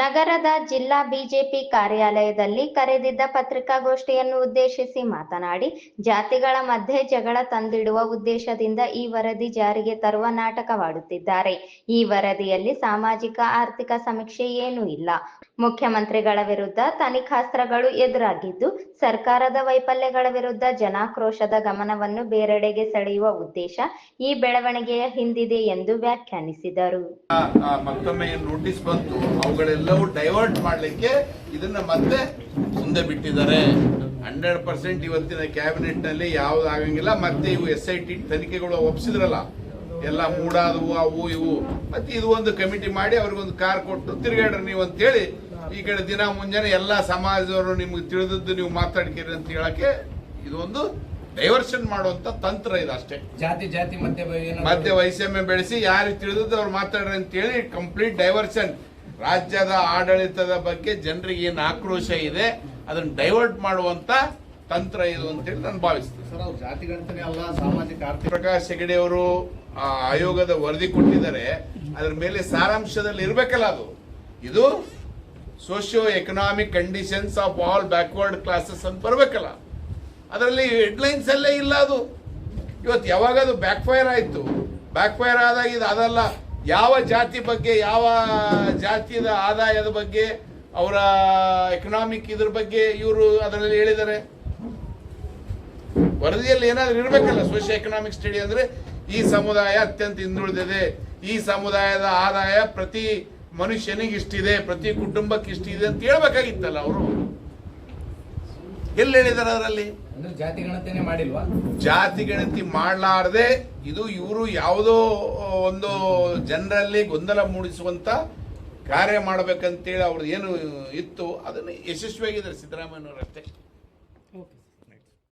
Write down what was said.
ನಗರದ ಜಿಲ್ಲಾ ಬಿಜೆಪಿ ಕಾರ್ಯಾಲಯದಲ್ಲಿ ಕರೆದಿದ್ದ ಪತ್ರಿಕಾಗೋಷ್ಠಿಯನ್ನು ಉದ್ದೇಶಿಸಿ ಮಾತನಾಡಿ, ಜಾತಿಗಳ ಮಧ್ಯೆ ಜಗಳ ತಂದಿಡುವ ಉದ್ದೇಶದಿಂದ ಈ ವರದಿ ಜಾರಿಗೆ ತರುವ ನಾಟಕವಾಡುತ್ತಿದ್ದಾರೆ. ಈ ವರದಿಯಲ್ಲಿ ಸಾಮಾಜಿಕ, ಆರ್ಥಿಕ ಸಮೀಕ್ಷೆ ಏನೂ ಇಲ್ಲ. ಮುಖ್ಯಮಂತ್ರಿಗಳ ವಿರುದ್ಧ ತನಿಖಾಸ್ತ್ರಗಳು ಎದುರಾಗಿದ್ದು, ಸರ್ಕಾರದ ವೈಫಲ್ಯಗಳ ವಿರುದ್ಧ ಜನಾಕ್ರೋಶದ ಗಮನವನ್ನು ಬೇರೆಡೆಗೆ ಸೆಳೆಯುವ ಉದ್ದೇಶ ಈ ಬೆಳವಣಿಗೆಯ ಹಿಂದಿದೆ ಎಂದು ವ್ಯಾಖ್ಯಾನಿಸಿದರು. ಮತ್ತೊಮ್ಮೆ ನೋಟಿಸ್ ಬಂತು ಅವುಗಳೆಲ್ಲವೂ ಡೈವರ್ಟ್ ಮಾಡಲಿಕ್ಕೆ ಇದನ್ನ ಮತ್ತೆ ಮುಂದೆ ಬಿಟ್ಟಿದ್ದಾರೆ. ಹಂಡ್ರೆಡ್ ಪರ್ಸೆಂಟ್ ಇವತ್ತಿನ ಕ್ಯಾಬಿನೆಟ್ನಲ್ಲಿ ಯಾವ್ದು ಆಗಂಗಿಲ್ಲ ಮತ್ತೆ ಇವು ಎಸ್ ಐ ಟಿ ತನಿಖೆಗಳು ಒಪ್ಸಿದ್ರಲ್ಲ ಎಲ್ಲ ಮೂಡಾದವು ಅವು ಇವು. ಮತ್ತೆ ಇದು ಒಂದು ಕಮಿಟಿ ಮಾಡಿ ಅವ್ರಿಗೊಂದು ಕಾರ್ ಕೊಟ್ಟು ತಿರುಗಾಡ್ರಿ ನೀವು ಅಂತ ಹೇಳಿ ಈ ಕಡೆ ದಿನ ಮುಂಜಾನೆ ಎಲ್ಲ ಸಮಾಜದವರು ನಿಮ್ಗೆ ತಿಳಿದದ್ದು ನೀವು ಮಾತಾಡ್ತೀರಿ ಅಂತ ಹೇಳಕ್ಕೆ ಇದೊಂದು ಡೈವರ್ಷನ್ ಮಾಡುವಂತ ತಂತ್ರ ಇದು ಅಷ್ಟೇ. ಜಾತಿ ಜಾತಿ ಮತ್ತೆ ಮಧ್ಯ ವೈಷಮ್ಯ ಬೆಳೆಸಿ ಯಾರು ತಿಳಿದದ್ದು ಅವ್ರು ಮಾತಾಡ್ರಿ ಅಂತೇಳಿ ಕಂಪ್ಲೀಟ್ ಡೈವರ್ಷನ್ ರಾಜ್ಯದ ಆಡಳಿತದ ಬಗ್ಗೆ ಜನರಿಗೆ ಏನು ಆಕ್ರೋಶ ಇದೆ ಅದನ್ನು ಡೈವರ್ಟ್ ಮಾಡುವಂತ ತಂತ್ರ ಇದು ಅಂತೇಳಿ ನಾನು ಭಾವಿಸ್ತೇನೆ. ಪ್ರಕಾಶ್ ಹೆಗಡೆ ಅವರು ಆ ಆಯೋಗದ ವರದಿ ಕೊಟ್ಟಿದ್ದಾರೆ ಅದರ ಮೇಲೆ ಸಾರಾಂಶದಲ್ಲಿ ಇರಬೇಕಲ್ಲ ಅದು. ಇದು socio economic conditions of all backward classes ಅಂತ ಬರಬೇಕಲ್ಲ. ಅದರಲ್ಲಿ ಹೆಡ್ಲೈನ್ಸ್ ಅಲ್ಲೇ ಇಲ್ಲ ಅದು. ಇವತ್ತು ಯಾವಾಗ ಅದು ಬ್ಯಾಕ್ ಫೈರ್ ಆಯ್ತು? ಬ್ಯಾಕ್ ಫೈರ್ ಆದಾಗ ಇದು ಅದಲ್ಲ. ಯಾವ ಜಾತಿ ಬಗ್ಗೆ, ಯಾವ ಜಾತಿಯ ಆದಾಯದ ಬಗ್ಗೆ, ಅವರ ಎಕನಾಮಿಕ್ ಇದ್ರ ಬಗ್ಗೆ ಇವರು ಅದರಲ್ಲಿ ಹೇಳಿದ್ದಾರೆ. ವರದಿಯಲ್ಲಿ ಏನಾದ್ರೂ ಇರಬೇಕಲ್ಲ ಸೋಷಿಯೋ ಎಕನಾಮಿಕ್ ಸ್ಟಡಿ ಅಂದ್ರೆ, ಈ ಸಮುದಾಯ ಅತ್ಯಂತ ಹಿಂದುಳಿದಿದೆ. ಈ ಸಮುದಾಯದ ಆದಾಯ ಪ್ರತಿ ಮನುಷ್ಯನಿಗೆ ಇಷ್ಟಿದೆ, ಪ್ರತಿ ಕುಟುಂಬಕ್ಕೆ ಇಷ್ಟಿದೆ ಅಂತ ಹೇಳ್ಬೇಕಾಗಿತ್ತಲ್ಲ ಅವರು. ಎಲ್ಲಿ ಹೇಳಿದಾರೆ ಅದರಲ್ಲಿ ಅಂದ್ರೆ ಜಾತಿ ಗಣತಿನೇ ಮಾಡಿಲ್ವಾ? ಜಾತಿ ಗಣತಿ ಮಾಡಲಾರದೆ ಇದು ಇವರು ಯಾವುದೋ ಒಂದು ಜನರಲ್ಲಿ ಗೊಂದಲ ಮೂಡಿಸುವಂತ ಕಾರ್ಯ ಮಾಡಬೇಕಂತೇಳಿ ಅವ್ರದ್ದು ಏನು ಇತ್ತು ಅದನ್ನು ಯಶಸ್ವಿಯಾಗಿದ್ದಾರೆ ಸಿದ್ದರಾಮಯ್ಯನವರಷ್ಟೇ ಓಕೆ.